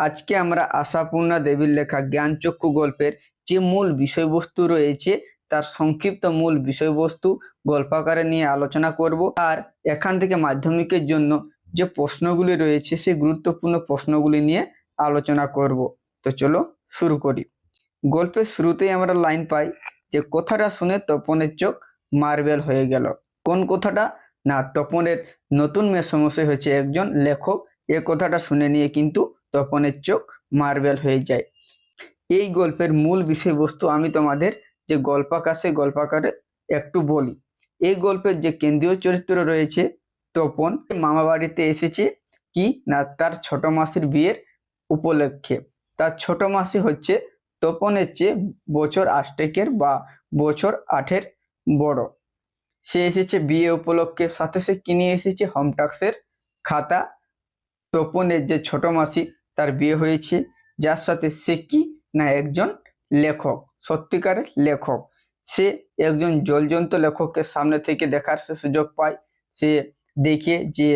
আজকে আমরা আশাপূর্ণা দেবীর লেখা জ্ঞানচক্ষু গল্পের যে মূল বিষয়বস্তু রয়েছে, তার সংক্ষিপ্ত মূল বিষয়বস্তু গল্পাকারে নিয়ে আলোচনা করব। আর এখান থেকে মাধ্যমিকের জন্য যে প্রশ্নগুলি রয়েছে, সেই গুরুত্বপূর্ণ প্রশ্নগুলি নিয়ে আলোচনা করব। তো চলো শুরু করি। গল্পের শুরুতেই আমরা লাইন পাই যে, কথাটা শুনে তপনের চোখ মার্বেল হয়ে গেল। কোন কথাটা? না, তপনের নতুন মেসমশাই হচ্ছে একজন লেখক। এ কথাটা শুনে নিয়ে কিন্তু তপনের চোখ মার্বেল হয়ে যায়। এই গল্পের মূল বিষয়বস্তু আমি তোমাদের যে গল্পাকার গল্পাকারে একটু বলি। এই গল্পের যে কেন্দ্রীয় চরিত্র রয়েছে তপন মামা বাড়িতে এসেছে কি না তার ছোট মাসির বিয়ের উপলক্ষে। তার ছোট মাসি হচ্ছে তপনের চেয়ে বছর আষ্টেকের বা বছর আঠের বড়। সে এসেছে বিয়ে উপলক্ষে, সাথে সে কিনে এসেছে হোমটাক্সের খাতা। তপনের যে ছোট মাসি তার বিয়ে হয়েছে। যার সাথে সে কি না একজন লেখক, সত্যিকারের লেখক। সে একজন জলজন্ত লেখককে সামনে থেকে দেখার সে সুযোগ পায়। সে দেখে যে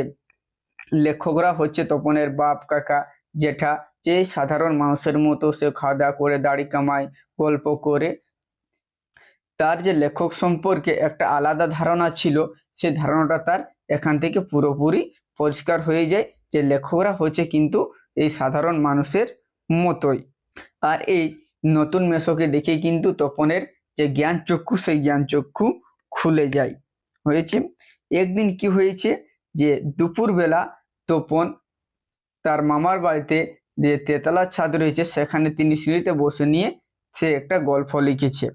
লেখকরা হচ্ছে তপনের বাপ, কাকা, জেঠা। যে সাধারণ মানুষের মতো সে খাওয়া দাওয়া করে, দাড়ি কামায়, গল্প করে। তার যে লেখক সম্পর্কে একটা আলাদা ধারণা ছিল, সে ধারণাটা তার এখান থেকে পুরোপুরি পরিষ্কার হয়ে যায় যে লেখকরা হচ্ছে কিন্তু এই সাধারণ মানুষের মতোই। আর এই নতুন মেশোকে দেখে কিন্তু তপনের যে জ্ঞান চক্ষু সেই জ্ঞান চক্ষু খুলে যায়। হয়েছে? একদিন কি হয়েছে যে দুপুরবেলা তপন তার মামার বাড়িতে যে তেতলার ছাদ রয়েছে, সেখানে তিনি সিঁড়িতে বসে নিয়ে সে একটা গল্প লিখেছে।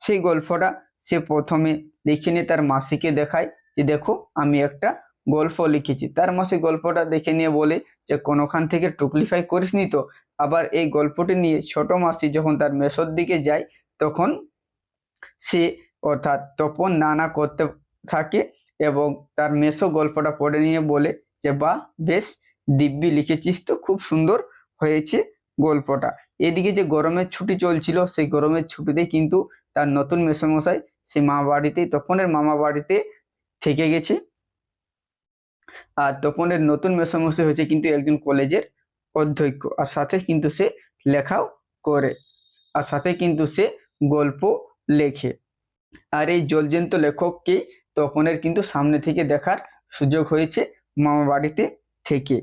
সেই গল্পটা সে প্রথমে লিখে নিয়ে তার মাসিকে দেখায় যে, দেখো, আমি একটা গল্প লিখেছি। তার মাসি গল্পটা দেখে নিয়ে বলে যে, কোনোখান থেকে টুকলিফাই করিসনি তো? আবার এই গল্পটি নিয়ে ছোট মাসি যখন তার মেসোর দিকে যায়, তখন সে অর্থাৎ তপন না না করতে থাকে এবং তার মেসো গল্পটা পড়ে নিয়ে বলে যে, বাহ, বেশ দিব্যি লিখেছিস তো, খুব সুন্দর হয়েছে গল্পটা। এদিকে যে গরমের ছুটি চলছিল, সেই গরমের ছুটিতে কিন্তু তার নতুন মেসোমশাই সেই মা বাড়িতে, তপনের মামা বাড়িতে থেকে গেছে। আর তপনের নতুন মেসোমশাই হয়েছে কিন্তু একজন কলেজের অধ্যক্ষ। আর সাথে কিন্তু সে লেখাও করে। আর সাথে কিন্তু সে গল্প লেখে। আর এই জলজন্ত লেখককেই তপনের কিন্তু সামনে থেকে দেখার সুযোগ হয়েছে মামা বাড়িতে থেকে।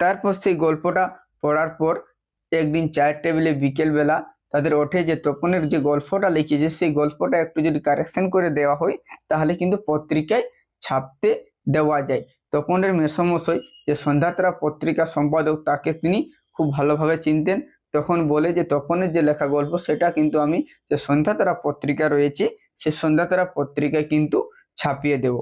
তারপর সেই গল্পটা পড়ার পর একদিন চায়ের টেবিলে বিকেলবেলা তাদের ওঠে যে তপনের যে গল্পটা লিখেছে, সেই গল্পটা একটু যদি কারেকশন করে দেওয়া হয়, তাহলে কিন্তু পত্রিকায় ছাপতে দেওয়া যায়। তপনের মেসমশাই যে সন্ধ্যাতারা পত্রিকা সম্পাদক তাকে তিনি খুব ভালোভাবে চিনতেন। তখন বলে যে তপনের যে লেখা গল্প সেটা কিন্তু আমি যে সন্ধ্যাতারা পত্রিকা রয়েছে, সে সন্ধ্যাতারা পত্রিকায় কিন্তু ছাপিয়ে দেব।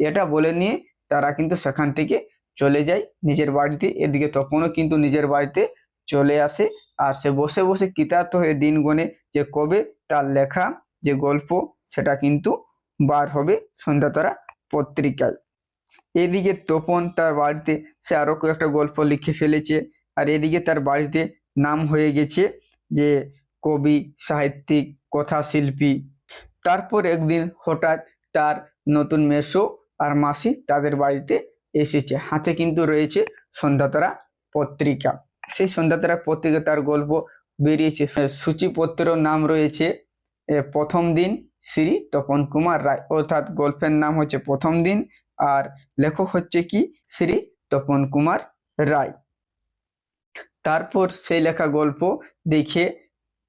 এটা বলে নিয়ে তারা কিন্তু সেখান থেকে চলে যায় নিজের বাড়িতে। এদিকে তপনও কিন্তু নিজের বাড়িতে চলে আসে আর সে বসে বসে কৃতার্থ হয়ে দিন গনে যে কবে তার লেখা যে গল্প সেটা কিন্তু বার হবে সন্ধ্যাতারা পত্রিকায়। এদিকে তপন তার বাড়িতে, সে আরও কয়েকটা গল্প লিখে ফেলেছে। আর এদিকে তার বাড়িতে নাম হয়ে গেছে যে কবি, সাহিত্যিক কথা শিল্পী তারপর একদিন হঠাৎ তার নতুন মেসো আর মাসি তাদের বাড়িতে এসেছে। হাতে কিন্তু রয়েছে সন্ধ্যাতারা পত্রিকা। সেই সন্ধ্যাতারা পত্রিকা তার গল্প বেরিয়েছে। সূচিপত্র নাম রয়েছে প্রথম দিন শ্রী তপন কুমার রায়। অর্থাৎ গল্পের নাম হচ্ছে প্রথম দিন আর লেখক হচ্ছে কি? শ্রী তপন কুমার রায়। তারপর সেই লেখা গল্প দেখে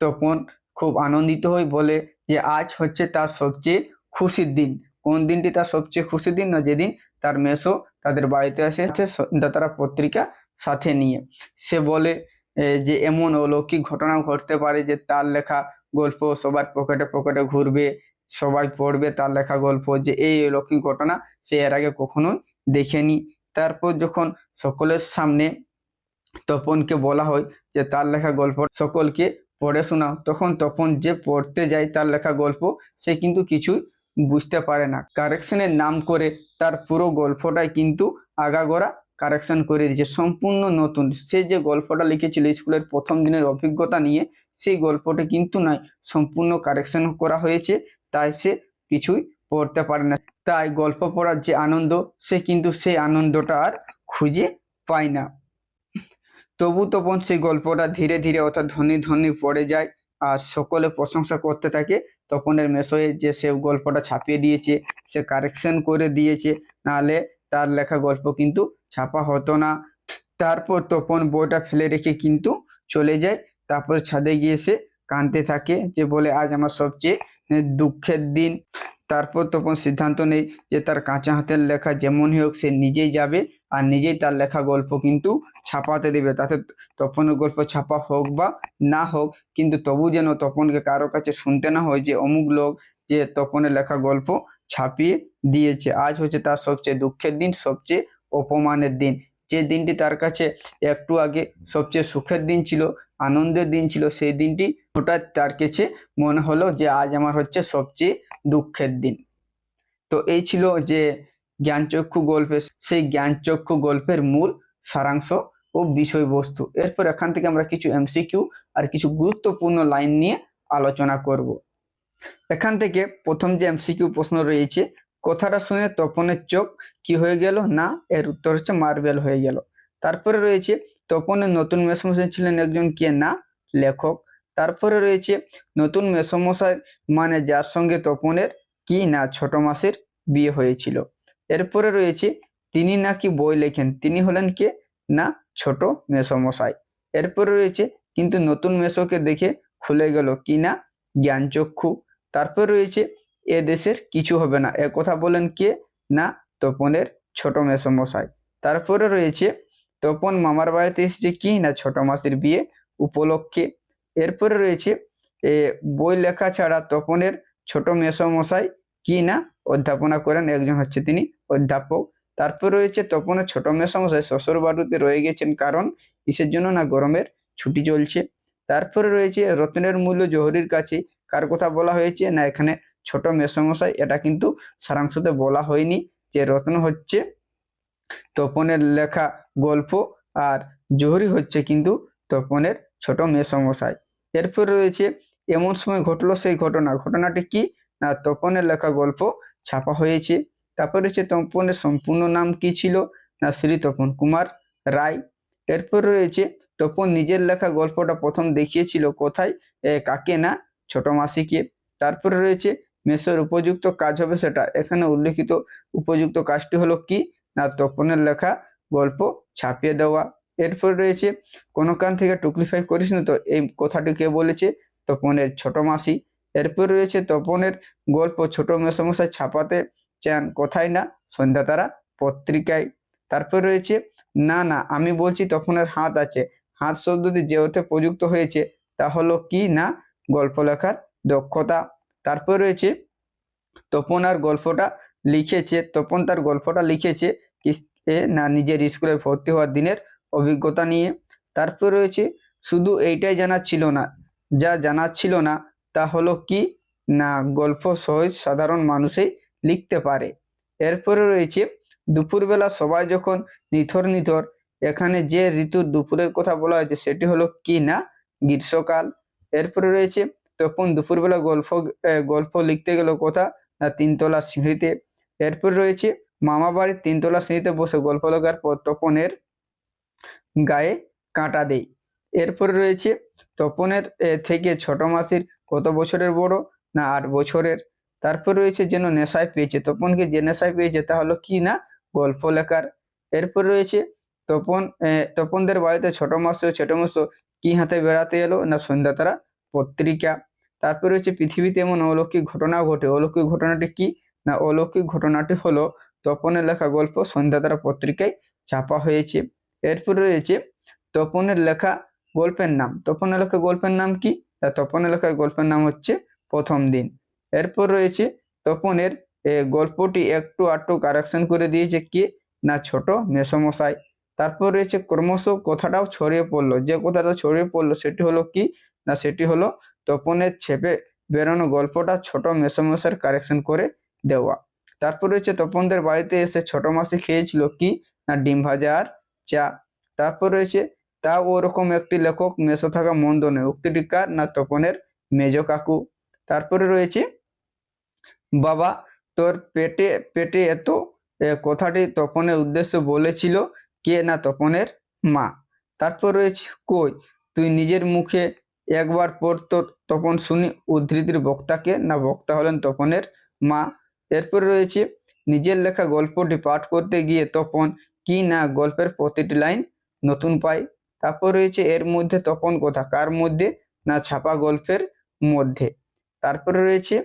তপন খুব আনন্দিত হয়ে বলে যে, আজ হচ্ছে তার সবচেয়ে খুশির দিন। কোন দিনটি তার সবচেয়ে খুশির দিন না যেদিন তার মেসো তাদের বাড়িতে আসে তারা পত্রিকা সাথে নিয়ে। সে বলে যে এমন অলৌকিক ঘটনা ঘটতে পারে যে, তার লেখা গল্প সবার পকেটে পকেটে ঘুরবে সবাই পড়বে তার লেখা গল্প যে এই অলৌকিক ঘটনা সে এর আগে কখনোই দেখেনি। তারপর যখন সকলের সামনে তপনকে বলা হয় যে তার লেখা গল্প সকলকে পড়ে শোনাও, তখন তপন যে পড়তে যায় তার লেখা গল্প সে কিন্তু কিছুই বুঝতে পারে না। কারেকশনের নাম করে তার পুরো গল্পটাই কিন্তু আগাগোড়া কারেকশন করে দিয়েছে। সম্পূর্ণ নতুন। সে যে গল্পটা লিখেছিল স্কুলের প্রথম দিনের অভিজ্ঞতা নিয়ে, সেই গল্পটা কিন্তু নয়, সম্পূর্ণ কারেকশন করা হয়েছে। তাই সে কিছুই পড়তে পারে না। তাই গল্প পড়ার যে আনন্দ, সে কিন্তু সেই আনন্দটা আর খুঁজে পায় না। তবু তপন সেই গল্পটা ধীরে ধীরে অর্থাৎ ধনী ধনী পড়ে যায় আর সকলে প্রশংসা করতে থাকে। তপনের মেশোয়ে যে সে গল্পটা ছাপিয়ে দিয়েছে, সে কারেকশন করে দিয়েছে, নাহলে তার লেখা গল্প কিন্তু ছাপা হতো না। তারপর তপন বইটা ফেলে রেখে কিন্তু চলে যায়। তারপর ছাদে গিয়ে সে কাঁদতে থাকে যে বলে, আজ আমার সবচেয়ে দুঃখের দিন। তারপর তপন সিদ্ধান্ত নেই যে তার কাঁচা হাতের লেখা যেমনই হোক সে নিজেই যাবে আর নিজেই তার লেখা গল্প কিন্তু ছাপাতে দেবে। তাতে তপনের গল্প ছাপা হোক বা না হোক, কিন্তু তবু যেন তপনকে কারও কাছে শুনতে না হয় যে অমুক লোক যে তপনের লেখা গল্প ছাপিয়ে দিয়েছে। আজ হচ্ছে তার সবচেয়ে দুঃখের দিন, সবচেয়ে অপমানের দিন। যে দিনটি তার কাছে একটু আগে সবচেয়ে সুখের দিন ছিল আনন্দের দিন ছিল, সেই দিনটি হঠাৎ তার কাছে মনে হলো যে আজ আমার হচ্ছে সবচেয়ে দুঃখের দিন। তো এই ছিল যে জ্ঞানচক্ষু গল্পের, সেই জ্ঞানচক্ষু গল্পের মূল সারাংশ ও বিষয়বস্তু। এরপর এখান থেকে আমরা কিছু এমসিকিউ আর কিছু গুরুত্বপূর্ণ লাইন নিয়ে আলোচনা করব। এখান থেকে প্রথম যে এমসিকিউ প্রশ্ন রয়েছে, কথাটা শুনে তপনের চোখ কি হয়ে গেল না? এর উত্তর হচ্ছে মার্বেল হয়ে গেল। তারপরে রয়েছে তপনের নতুন মেসমশাই ছিলেন একজন কে না? লেখক। তারপরে রয়েছে নতুন মেসমশাই মানে যার সঙ্গে তপনের কি না ছোট মাসের বিয়ে হয়েছিল। এরপরে রয়েছে তিনি নাকি বই লেখেন, তিনি হলেন কে না? ছোট মেসমশাই। এরপরে রয়েছে কিন্তু নতুন মেসোকে দেখে খুলে গেল, কি না? জ্ঞানচক্ষু। তারপর রয়েছে এ দেশের কিছু হবে না এ কথা বলেন কে না? তপনের ছোট মেসমশাই। তারপরে রয়েছে তপন মামার বাড়িতে এসেছে কি না ছোট মাসির বিয়ে উপলক্ষে। এরপরে রয়েছে, এ, বই লেখা ছাড়া তপনের ছোট মেসমশাই কি না অধ্যাপনা করেন, একজন হচ্ছে তিনি অধ্যাপক। তারপর রয়েছে তপনের ছোট মেসমশাই শ্বশুর বাড়িতে রয়ে গেছেন কারণ কিসের জন্য না গরমের ছুটি চলছে। তারপরে রয়েছে রত্নের মূল্য জহরির কাছে কার কথা বলা হয়েছে না এখানে ছোট মেসমশাই, এটা কিন্তু সারাংশতে বলা হয়নি যে রত্ন হচ্ছে তপনের লেখা গল্প আর জহরি হচ্ছে কিন্তু তপনের ছোট মেসমশাই এরপর রয়েছে, এমন সময় ঘটলো সেই ঘটনা। ঘটনাটি কি? না, তপনের লেখা গল্প ছাপা হয়েছে। তারপর রয়েছে, তপনের সম্পূর্ণ নাম কি ছিল? না, শ্রী তপন কুমার রায়। এরপর রয়েছে, তপন নিজের লেখা গল্পটা প্রথম দেখিয়েছিল কোথায়? কাকে না? ছোট মাসিকে। তারপরে রয়েছে, মেসের উপযুক্ত কাজ হবে সেটা। এখানে উল্লেখিত উপযুক্ত কাজটি হলো কি? না তপনের লেখা গল্প ছাপিয়ে দেওয়া। এরপর রয়েছে, কোনো কান থেকে টুকলিফাই করিস না তো? এই কথাটি কে বলেছে? তপনের ছোট মাসি। এরপর রয়েছে, তপনের গল্প ছোট মেসমশাই ছাপাতে চান কোথায় না? সন্ধ্যা তারা পত্রিকায়। তারপর রয়েছে, না না, আমি বলছি তপনের হাত আছে। হাত শব্দটি যে অর্থে প্রযুক্ত হয়েছে, তা হলো কি না? গল্প লেখার দক্ষতা। তারপর রয়েছে, তপন আর গল্পটা লিখেছে, তপন তার গল্পটা লিখেছে কিস- এ না নিজের স্কুলে ভর্তি হওয়ার দিনের অভিজ্ঞতা নিয়ে। তারপর রয়েছে, শুধু এইটাই জানা ছিল না, যা জানা ছিল না, তা হলো কি? না, গল্প সহজ সাধারণ মানুষই লিখতে পারে। এরপরে রয়েছে, দুপুরবেলা সবাই যখন নিথর নিথর, এখানে যে ঋতুর দুপুরের কথা বলা হয়েছে, সেটি হলো কি না? গ্রীষ্মকাল। এরপরে রয়েছে তখন দুপুরবেলা গল্প গল্প লিখতে গেল কথা না তিনতলা সিঁড়িতে? এরপর রয়েছে মামা বাড়ির তিনতলা সিঁড়িতে বসে গল্প লেখার পর তপনের গায়ে কাঁটা দেয় এরপর রয়েছে তপনের থেকে ছোট মাসির কত বছরের বড় না আট বছরের? তারপর রয়েছে যেন নেশায় পেয়েছে। তপনকে যে নেশায় পেয়েছে তা হলো কি না? গল্প লেখার। এরপর রয়েছে তপন তপনদের বাড়িতে ছোট মাসি ও ছোট মাসো কি হাতে বেড়াতে এলো না সন্ধ্যা তারা পত্রিকা? তারপর রয়েছে পৃথিবীতে এমন অলৌকিক ঘটনা ঘটে। অলৌকিক ঘটনাটি কি? না অলৌকিক ঘটনাটি হলো তপনের লেখা গল্প সন্ধ্যা তারা পত্রিকায় ছাপা হয়েছে। এরপর রয়েছে তপনের লেখা গল্পের নাম। তপনের লেখা গল্পের নাম কি? তা তপনের লেখা গল্পের নাম হচ্ছে প্রথম দিন। এরপর রয়েছে তপনের গল্পটি একটু আটটু কারেকশন করে দিয়েছে কে? না ছোট মেসমশাই। তারপর রয়েছে ক্রমশ কথাটাও ছড়িয়ে পড়ল। যে কথাটা ছড়িয়ে পড়ল সেটি হলো কি? না সেটি হলো তপনের ছেপে বেরোনো গল্পটা ছোট মেসমশাইয়ের কারেকশন করে দেওয়া। তারপর রয়েছে তপনদের বাড়িতে এসে ছোট মাসি খেয়েছিল কি? না, ডিম ভাজা আর চা। তারপর রয়েছে তা ওরকম একটি লেখক মেসো থাকা মন্দ নয় উক্তিটি কার না তপনের মেজ কাকু। তারপরে রয়েছে, বাবা, তোর পেটে পেটে এত কথাটি তপনের উদ্দেশ্যে বলেছিল কে না তপনের মা? তারপর রয়েছে, কই? তুই নিজের মুখে একবার পড়তো তপন শুনি, উদ্ধৃতির বক্তাকে না বক্তা হলেন তপনের মা? এরপর রয়েছে, নিজের লেখা গল্পটি পাঠ করতে গিয়ে তপন কি না গল্পের প্রতিটি লাইন নতুন পাই তারপর রয়েছে, এর মধ্যে তপন কথা কার মধ্যে না ছাপা গল্পের মধ্যে। তারপরে রয়েছে,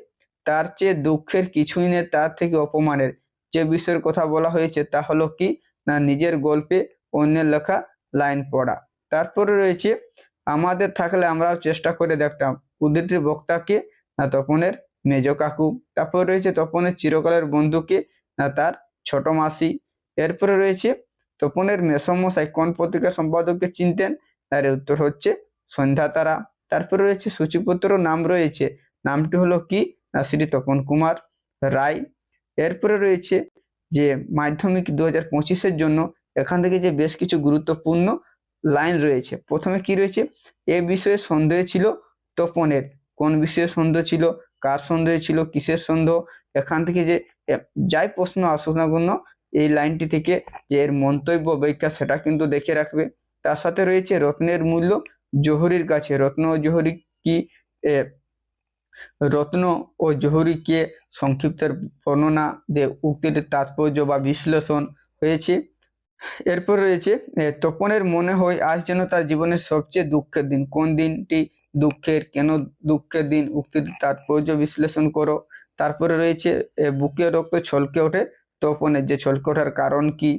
তার চেয়ে দুঃখের কিছুই নেই, তার থেকে অপমানের যে বিষয়ের কথা বলা হয়েছে তা হলো কি, না নিজের গল্পে অন্যের লেখা লাইন পড়া। তারপরে রয়েছে, আমাদের থাকলে আমরাও চেষ্টা করে দেখতাম উদ্ধৃতির বক্তাকে না তপনের মেজ কাকু। তারপর রয়েছে তপনের চিরকালের বন্ধুকে তার ছোট মাসি। এরপরে রয়েছে তপনের মেসমশাই, কোন পত্রিকা সম্পাদককে চিনতেন? তার উত্তর হচ্ছে সন্ধ্যা তারা তারপরে রয়েছে সূচিপত্র নাম রয়েছে। নামটি হলো কি? না শ্রী তপন কুমার রায়। এরপরে রয়েছে যে মাধ্যমিক দু হাজার পঁচিশের জন্য এখান থেকে যে বেশ কিছু গুরুত্বপূর্ণ লাইন রয়েছে। প্রথমে কি রয়েছে? এ বিষয়ে সন্দেহ ছিল তপনের। কোন বিষয়ে সন্দেহ ছিল? কার সন্দেহ ছিল, কিসের সন্দেহ? এখান থেকে যে যাই প্রশ্ন আসুক না কোনো, এই লাইনটি থেকে যে এর মন্তব্য ব্যাখ্যা সেটা কিন্তু দেখে রাখবে। তার সাথে রয়েছে রত্নের মূল্য জহুরির কাছে। রত্ন ও জহুরি কি রত্ন ও জহুরিকে সংক্ষিপ্তের বর্ণনা যে উক্তির তাৎপর্য বা বিশ্লেষণ হয়েছে? এরপর রয়েছে তপনের মনে হয় আজ যেন তার জীবনের সবচেয়ে দুঃখের দিন। কোন দিনটি দুঃখের, কেন দুঃখের দিন? উক্তির তাৎপর্য বিশ্লেষণ করো। তারপরে রয়েছে বুকে রক্ত ছলকে ওঠে তপনের যে ছলকে ওঠার কারণ কি?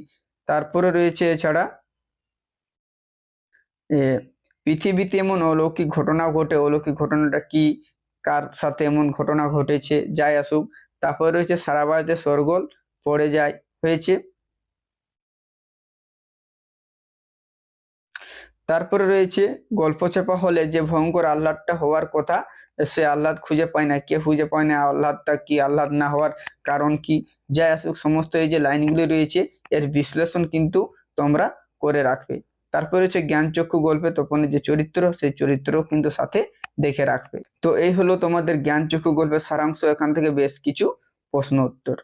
তারপরে রয়েছে এছাড়া পৃথিবীতে এমন অলৌকিক ঘটনা ঘটে। অলৌকিক ঘটনাটা কি? কার সাথে এমন ঘটনা ঘটেছে? যাই আসুক, তারপরে রয়েছে সারা বাড়িতে সরগোল পড়ে যায়। হয়েছে তারপরে রয়েছে গল্প চাপা হলে যে ভয়ঙ্কর আহ্লাদটা হওয়ার কথা, সে আহ্লাদ খুঁজে পায় না। কে খুঁজে পায় না আহ্লাদটা, কি আহ্লাদ না হওয়ার কারণ কি? যাই আসুক, সমস্ত এই যে লাইনগুলি রয়েছে, এর বিশ্লেষণ কিন্তু তোমরা করে রাখবে। তারপরে হচ্ছে জ্ঞানচক্ষু গল্পে তপনের যে চরিত্র, সেই চরিত্রও কিন্তু সাথে দেখে রাখবে। তো এই হলো তোমাদের জ্ঞানচক্ষু গল্পের সারাংশ। এখান থেকে বেশ কিছু প্রশ্ন উত্তর।